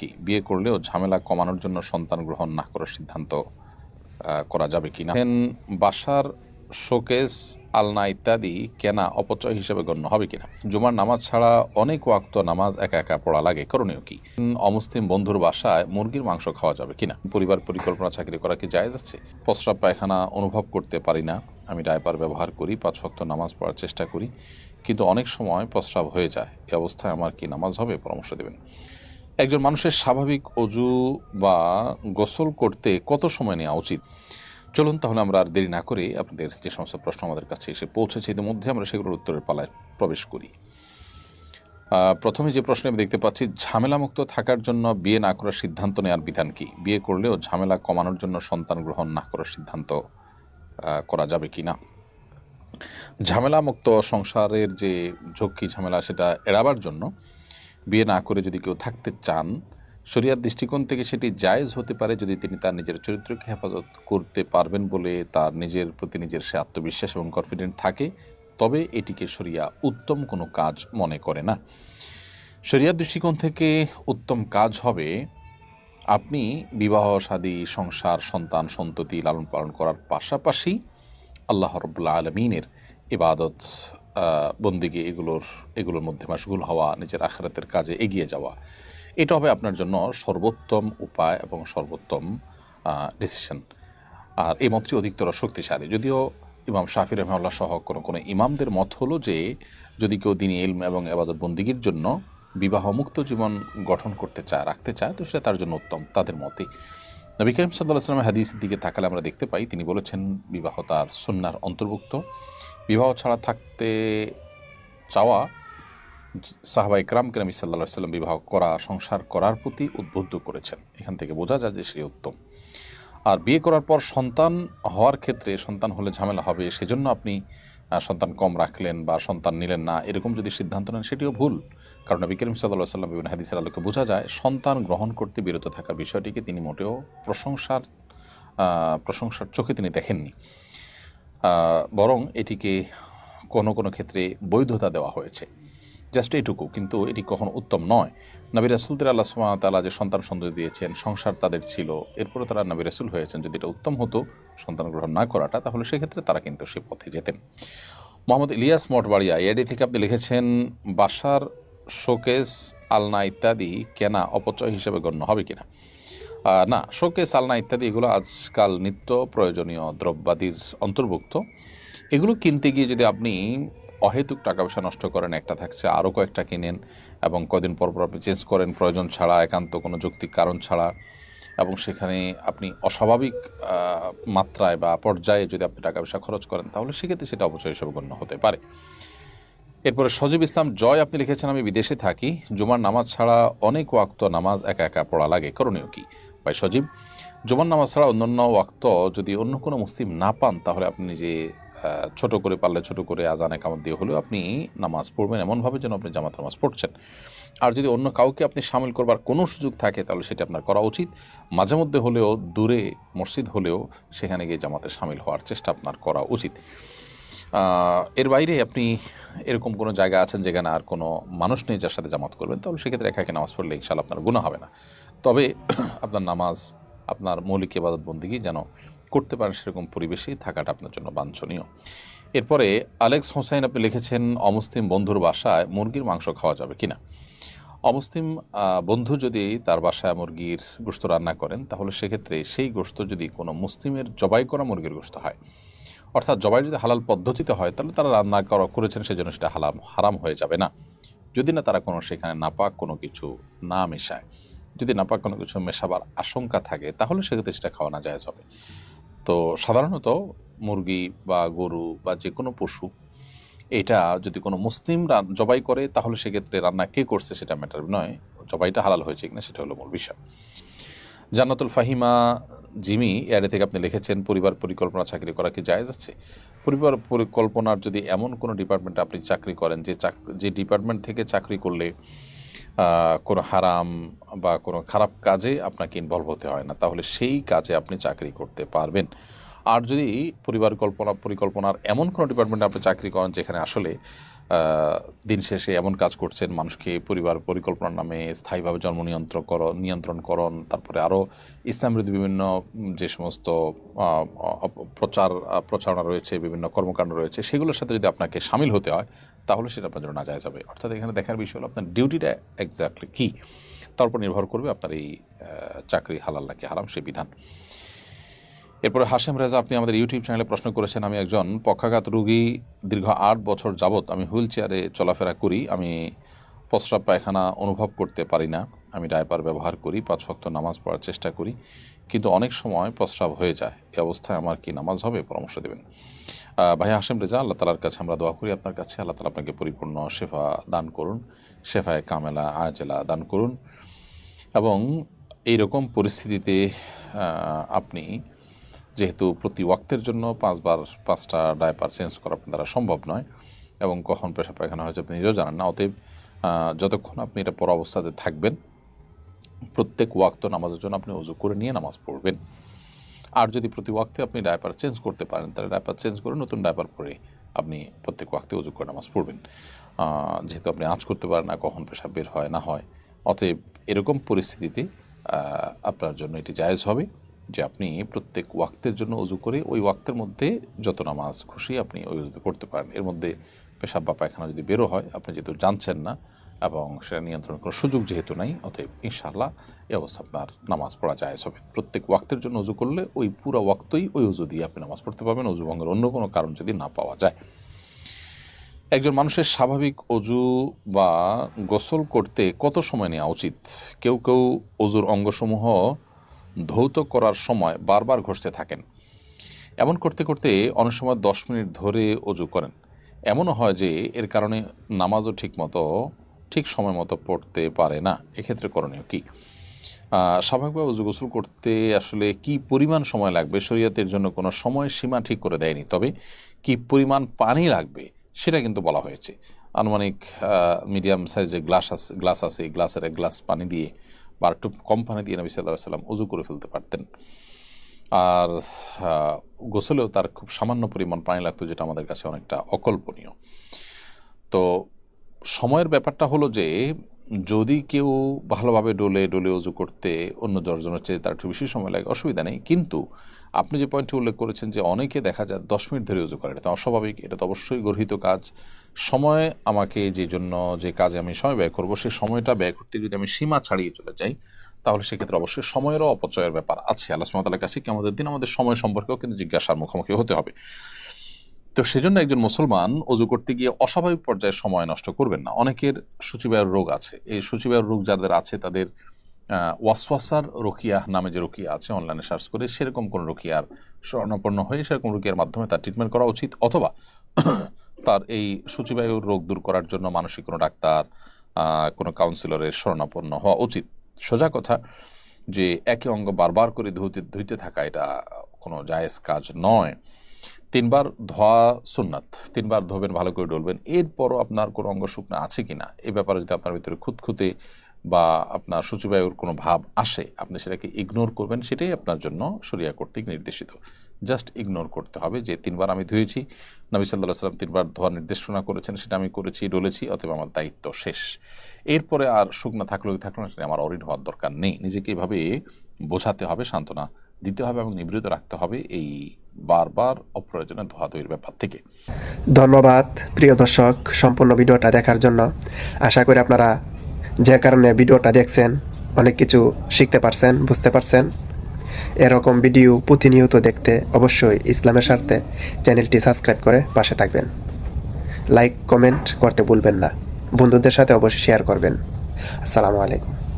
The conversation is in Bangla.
কি? বিয়ে করলেও ঝামেলা কমানোর জন্য সন্তান গ্রহণ না করার সিদ্ধান্ত করা যাবে কিনা? এখন বাসার শোকেস, আলনা ইত্যাদি কেনা অপচয় হিসেবে গণ্য হবে কিনা? জুমার নামাজ ছাড়া অনেক ওয়াক্ত নামাজ একা একা পড়া লাগে, করণীয় কি? অমুসলিম বন্ধুর বাসায় মুরগির মাংস খাওয়া যাবে কিনা? পরিবার পরিকল্পনা চাকরি করা কি যায় যাচ্ছে প্রস্রাব পায়খানা অনুভব করতে পারি না, আমি ডায়পার ব্যবহার করি, পাঁচ শক্ত নামাজ পড়ার চেষ্টা করি, কিন্তু অনেক সময় প্রস্রাব হয়ে যায় এই অবস্থায় আমার কি নামাজ হবে? পরামর্শ দেবেন। একজন মানুষের স্বাভাবিক অজু বা গোসল করতে কত সময় নেওয়া উচিত? চলুন তাহলে আমরা আর দেরি না করে আপনাদের যে সমস্ত প্রশ্ন আমাদের কাছে এসে পৌঁছেছে ইতিমধ্যে আমরা সেগুলোর উত্তরের পালায় প্রবেশ করি। প্রথমে যে প্রশ্ন আমি দেখতে পাচ্ছি, ঝামেলামুক্ত থাকার জন্য বিয়ে না করার সিদ্ধান্ত নেওয়ার বিধান কি? বিয়ে করলেও ঝামেলা কমানোর জন্য সন্তান গ্রহণ না করার সিদ্ধান্ত করা যাবে কি না? ঝামেলামুক্ত সংসারের যে ঝক্কি ঝামেলা, সেটা এড়াবার জন্য বিয়ে না করে যদি কেউ থাকতে চান, শরিয়ার দৃষ্টিকোণ থেকে সেটি জায়েজ হতে পারে যদি তিনি তার নিজের চরিত্রকে হেফাজত করতে পারবেন বলে তার নিজের প্রতি নিজের সে আত্মবিশ্বাস এবং কনফিডেন্ট থাকে, তবে এটিকে শরিয়া উত্তম কোনো কাজ মনে করে না। শরিয়ার দৃষ্টিকোণ থেকে উত্তম কাজ হবে আপনি বিবাহ, শাদী, সংসার, সন্তান, সন্ততি লালন পালন করার পাশাপাশি আল্লাহ রব্লা আলমিনের ইবাদত বন্দিগে এগুলোর এগুলোর মধ্যে মাসগুল হওয়া, নিজের আখরাতের কাজে এগিয়ে যাওয়া। এটা হবে আপনার জন্য সর্বোত্তম উপায় এবং সর্বোত্তম ডিসিশন আর এই মতটি অধিকতর শক্তিশালী। যদিও ইমাম শাফি রহমাল্লাহ সহ কোনো কোনো ইমামদের মত হলো যে, যদি কেউ দিন ইলম এবং আবাদত বন্দিগির জন্য বিবাহমুক্ত জীবন গঠন করতে চায়, রাখতে চায়, তো সেটা তার জন্য উত্তম, তাদের মতে নবী করিম সাল্লাহ সাল্লামের হাদিসের দিকে তাকালে আমরা দেখতে পাই, তিনি বলেছেন বিবাহ তার সুন্নার অন্তর্ভুক্ত। বিবাহ ছাড়া থাকতে চাওয়া সাহাবা ইকরাম কেরামি সাল্লা সাল্লাম বিবাহ করা, সংসার করার প্রতি উদ্বুদ্ধ করেছেন। এখান থেকে বোঝা যায় যে সে উত্তম। আর বিয়ে করার পর সন্তান হওয়ার ক্ষেত্রে সন্তান হলে ঝামেলা হবে, সেজন্য আপনি সন্তান কম রাখলেন বা সন্তান নিলেন না, এরকম যদি সিদ্ধান্ত নেন, সেটিও ভুল। কারণ নবী করিম সাল্লাহ সাল্লাম বিভিন্ন হাদিসের আলোকে বোঝা যায়, সন্তান গ্রহণ করতে বিরত থাকার বিষয়টিকে তিনি মোটেও প্রশংসার প্রশংসার চোখে তিনি দেখেননি। বরং এটিকে কোনো কোনো ক্ষেত্রে বৈধতা দেওয়া হয়েছে। জাস্ট এইটুকু কিন্তু এটি কখনো উত্তম নয়। নবী রাসুলদের আল্লাহ সুমা তালা যে সন্তান সন্দেহ দিয়েছেন, সংসার তাদের ছিল এরপরে তারা নবী রাসুল হয়েছেন। যদি এটা উত্তম হতো, সন্তান গ্রহণ না করাটা, তাহলে সেক্ষেত্রে তারা কিন্তু সে পথে যেতেন। মোহাম্মদ ইলিয়াস মঠবাড়িয়া এডি থেকে আপনি লিখেছেন, বাসার শোকেস, আলনা ইত্যাদি কেনা অপচয় হিসেবে গণ্য হবে কিনা? না, শোকেস, আলনা ইত্যাদি এগুলো আজকাল নিত্য প্রয়োজনীয় দ্রব্যাদির অন্তর্ভুক্ত। এগুলো কিনতে গিয়ে যদি আপনি অহেতুক টাকা পয়সা নষ্ট করেন, একটা থাকছে আরও কয়েকটা কিনেন এবং কদিন পর পর আপনি চেঞ্জ করেন প্রয়োজন ছাড়া, একান্ত কোনো যৌক্তিক কারণ ছাড়া এবং সেখানে আপনি অস্বাভাবিক মাত্রায় বা পর্যায়ে যদি আপনি টাকা পয়সা খরচ করেন, তাহলে সেক্ষেত্রে সেটা অপচয় হিসেবে গণ্য হতে পারে। এরপরে সজীব ইসলাম, জয় আপনি লিখেছেন, আমি বিদেশে থাকি। জুমার নামাজ ছাড়া অনেক ওয়াক্ত নামাজ একা একা পড়া লাগে, করণীয় কি? ভাই সজীব, জুমার নামাজ ছাড়া অন্যান্য ওয়াক্ত যদি অন্য কোনো মুসলিম না পান, তাহলে আপনি নিজে ছোট করে পারলে ছোট করে আজানে কামত দিয়ে হলেও আপনি নামাজ পড়বেন এমনভাবে যেন আপনি জামাত নামাজ পড়ছেন। আর যদি অন্য কাউকে আপনি সামিল করবার কোনো সুযোগ থাকে, তাহলে সেটা আপনার করা উচিত। মাঝে মধ্যে হলেও, দূরে মসজিদ হলেও সেখানে গিয়ে জামাতে সামিল হওয়ার চেষ্টা আপনার করা উচিত। এর বাইরে আপনি এরকম কোনো জায়গা আছেন যেখানে আর কোনো মানুষ নেই যার সাথে জামাত করবেন, তাহলে সেক্ষেত্রে একাকে নামাজ পড়লে ইনশাল্লাহ আপনার গুণা হবে না। তবে আপনার নামাজ, আপনার মৌলিক ইবাদত বন্দিগি যেন করতে পারেন সেরকম পরিবেশেই থাকাটা আপনার জন্য বাঞ্ছনীয়। এরপরে আলেক্স হোসাইন আপনি লিখেছেন, অমুসলিম বন্ধুর বাসায় মুরগির মাংস খাওয়া যাবে কিনা? অমুসলিম বন্ধু যদি তার বাসায় মুরগির গোস্ত রান্না করেন, তাহলে সেক্ষেত্রে সেই গোস্ত যদি কোনো মুসলিমের জবাই করা মুরগির গোস্ত হয় অর্থাৎ জবাই যদি হালাল পদ্ধতিতে হয়, তাহলে তারা রান্না করা করেছেন, সেজন্য সেটা হালাম, হারাম হয়ে যাবে না। যদি না তারা কোনো সেখানে নাপাক কোনো কিছু না মেশায়। যদি নাপাক কোনো কিছু মেশাবার আশঙ্কা থাকে, তাহলে সেক্ষেত্রে সেটা খাওয়া না হবে। তো সাধারণত মুরগি বা গরু বা যে কোনো পশু, এটা যদি কোনো মুসলিম জবাই করে, তাহলে সেক্ষেত্রে রান্না কে করছে সেটা ম্যাটার নয়। জবাইটা হালাল হয়েছে কিনা, সেটা হলো মূল বিষয়। জান্নাতুল ফাহিমা জিমি এয়ারে থেকে আপনি লিখেছেন, পরিবার পরিকল্পনা চাকরি করা কি জায়েজ আছে? পরিবার পরিকল্পনার যদি এমন কোনো ডিপার্টমেন্টে আপনি চাকরি করেন যে যে ডিপার্টমেন্ট থেকে চাকরি করলে কোনো হারাম বা কোনো খারাপ কাজে আপনাকে ইনভলভ হতে হয় না, তাহলে সেই কাজে আপনি চাকরি করতে পারবেন। আর যদি পরিবার কল্পনা, পরিকল্পনার এমন কোনো ডিপার্টমেন্টে আপনি চাকরি করেন যেখানে আসলে দিন শেষে এমন কাজ করছেন, মানুষকে পরিবার পরিকল্পনার নামে স্থায়ীভাবে জন্ম নিয়ন্ত্রণ কর নিয়ন্ত্রণকরণ তারপরে আরও ইসলাম বিরোধী বিভিন্ন যে সমস্ত প্রচার প্রচারণা রয়েছে, বিভিন্ন কর্মকাণ্ড রয়েছে, সেগুলোর সাথে যদি আপনাকে সামিল হতে হয়, তাহলে সেটা আপনার জন্য নাজায়জ হবে। অর্থাৎ এখানে দেখার বিষয় হলো আপনার ডিউটিটা এক্স্যাক্টলি কী? তার উপর নির্ভর করবে আপনার এই চাকরি হালাল নাকি হারাম সেই বিধান। এরপরে হাশেম রেজা, আপনি আমাদের ইউটিউব চ্যানেলে প্রশ্ন করেছেন, আমি একজন পক্ষাঘাত রোগী, দীর্ঘ আট বছর যাবৎ আমি হুইল চেয়ারে চলাফেরা করি, আমি প্রস্রাব পায়খানা অনুভব করতে পারি না, আমি ডায়পার ব্যবহার করি, পাঁচ ভক্ত নামাজ পড়ার চেষ্টা করি, কিন্তু অনেক সময় প্রস্রাব হয়ে যায়। এই অবস্থায় আমার কি নামাজ হবে? পরামর্শ দেবেন। ভাই হাসেম রেজা, আল্লাহ তালার কাছে আমরা দোয়া করি, আপনার কাছে আল্লাহ তালা আপনাকে পরিপূর্ণ শেফা দান করুন, শেফায় কামেলা, আজেলা দান করুন এবং এইরকম পরিস্থিতিতে আপনি যেহেতু প্রতি ওয়াক্তের জন্য পাঁচবার পাঁচটা ডায়পার চেঞ্জ করা দ্বারা সম্ভব নয় এবং কখন পেশা পায়খানা হয়েছে আপনি নিজেও জানেন না, অতএব যতক্ষণ আপনি এটা পর অবস্থাতে থাকবেন, প্রত্যেক ওয়াক্ত নামাজের জন্য আপনি উজু করে নিয়ে নামাজ পড়বেন। আর যদি প্রতি ওয়াক্তে আপনি ডায়পার চেঞ্জ করতে পারেন, তাহলে ডায়পার চেঞ্জ করে নতুন ডায়পার পরে আপনি প্রত্যেক ওয়াক্তে উজু করে নামাজ পড়বেন। যেহেতু আপনি আঁচ করতে পারেন না, কখন পেশাব বের হয় না হয়, অতএব এরকম পরিস্থিতিতে আপনার জন্য এটি জায়েজ হবে। যে আপনি প্রত্যেক ওয়াক্তের জন্য উজু করে ওই ওয়াক্তের মধ্যে যত নামাজ খুশি আপনি ওই উজুতে পড়তে পারেন। এর মধ্যে পেশাব বা পায়খানা যদি বেরো হয়, আপনি যেহেতু জানছেন না এবং সেটা নিয়ন্ত্রণ করার সুযোগ যেহেতু নাই, অতএব ইনশাআল্লাহ এই অবস্থা আপনার নামাজ পড়া যায় হবে। প্রত্যেক ওয়াক্তের জন্য উজু করলে ওই পুরো ওয়াক্তই ওই উজু দিয়ে আপনি নামাজ পড়তে পারবেন। উজু ভঙ্গের অন্য কোনো কারণ যদি না পাওয়া যায়। একজন মানুষের স্বাভাবিক অজু বা গোসল করতে কত সময় নেওয়া উচিত? কেউ কেউ অজুর অঙ্গসমূহ ধৌত করার সময় বারবার ঘষতে থাকেন। এমন করতে করতে অনেক সময় দশ মিনিট ধরে অজু করেন। এমনও হয় যে এর কারণে নামাজও ঠিক মতো ঠিক সময় মতো পড়তে পারে না। এক্ষেত্রে করণীয় কী? স্বাভাবিকভাবে উজু গোসল করতে আসলে কি পরিমাণ সময় লাগবে? শরীয়তের জন্য কোনো সময় সীমা ঠিক করে দেয়নি। তবে কি পরিমাণ পানি লাগবে? সেটা কিন্তু বলা হয়েছে। আনুমানিক মিডিয়াম সাইজের গ্লাস আছে গ্লাস আছে। গ্লাসের এক গ্লাস পানি দিয়ে বা একটু কম পানি দিয়ে নবী সাল্লাহ সাল্লাম উজু করে ফেলতে পারতেন। আর গোসলেও তার খুব সামান্য পরিমাণ পানি লাগতো, যেটা আমাদের কাছে অনেকটা অকল্পনীয়। তো, সময়ের ব্যাপারটা হলো যে যদি কেউ ভালোভাবে ডোলে ডোলে উজু করতে অন্য দশজনের চেয়ে তার একটু বেশি সময় লাগে, অসুবিধা নেই। কিন্তু আপনি যে পয়েন্টটি উল্লেখ করেছেন যে অনেকে দেখা যায় দশ মিনিট ধরে উজু করে, এটা অস্বাভাবিক, এটা তো অবশ্যই গর্হিত কাজ। সময় আমাকে যে জন্য যে কাজে আমি সময় ব্যয় করব সেই সময়টা ব্যয় করতে যদি আমি সীমা ছাড়িয়ে চলে যাই, তাহলে সেক্ষেত্রে অবশ্যই সময়েরও অপচয়ের ব্যাপার আছে। আল্লাহ সুমতালের কাছে কি আমাদের দিন আমাদের সময় সম্পর্কেও কিন্তু জিজ্ঞাসার মুখোমুখি হতে হবে। তো সেজন্য একজন মুসলমান অজু করতে গিয়ে অস্বাভাবিক পর্যায়ে সময় নষ্ট করবেন না। অনেকের সূচিবায়ুর রোগ আছে। এই সূচিবায়ুর রোগ যাদের আছে, তাদের ওয়াসওয়াসার রোকিয়া নামে যে রোকিয়া আছে, অনলাইনে সার্চ করে সেরকম কোন রোকিয়ার স্বর্ণাপন্ন হয়ে সেরকম রোকিয়ার মাধ্যমে তার ট্রিটমেন্ট করা উচিত। অথবা তার এই সূচিবায়ুর রোগ দূর করার জন্য মানসিক কোনো ডাক্তার কোনো কাউন্সিলরের শরণাপন্ন হওয়া উচিত। সোজা কথা যে একই অঙ্গ বারবার করে ধুতে ধুইতে থাকা এটা কোনো জায়েজ কাজ নয়। তিনবার ধোয়া সুন্নাত, তিনবার ধোবেন, ভালো করে ডলবেন। এরপরও আপনার কোনো অঙ্গ শুকনো আছে কি না এই ব্যাপারে যদি আপনার ভিতরে খুঁতখুঁতে বা আপনার সূচিবায়ুর কোনো ভাব আসে, আপনি সেটাকে ইগনোর করবেন, সেটাই আপনার জন্য সরিয়া কর্তৃক নির্দেশিত। জাস্ট ইগনোর করতে হবে যে তিনবার আমি ধুয়েছি, নবী সাল্লাহ সাল্লাম তিনবার ধোয়ার নির্দেশনা করেছেন, সেটা আমি করেছি, ডলেছি অথবা আমার দায়িত্ব শেষ। এরপরে আর শুকনা থাকলেও থাকল না, সেটা আমার অরিড হওয়ার দরকার নেই। নিজেকে এভাবে বোঝাতে হবে, সান্ত্বনা দিতে হবে এবং নিবৃত রাখতে হবে এই বারবার অপ্রয়োজনে ধোয়াধুয়ির ব্যাপার থেকে। ধন্যবাদ, প্রিয় দর্শক, সম্পূর্ণ ভিডিওটা দেখার জন্য। আশা করি আপনারা যে কারণে ভিডিওটা দেখছেন, অনেক কিছু শিখতে পারছেন, বুঝতে পারছেন। এরকম ভিডিও প্রতিনিয়ত দেখতে অবশ্যই ইসলামের স্বার্থে চ্যানেলটি সাবস্ক্রাইব করে পাশে থাকবেন। লাইক, কমেন্ট করতে ভুলবেন না। বন্ধুদের সাথে অবশ্যই শেয়ার করবেন। আসসালামু আলাইকুম।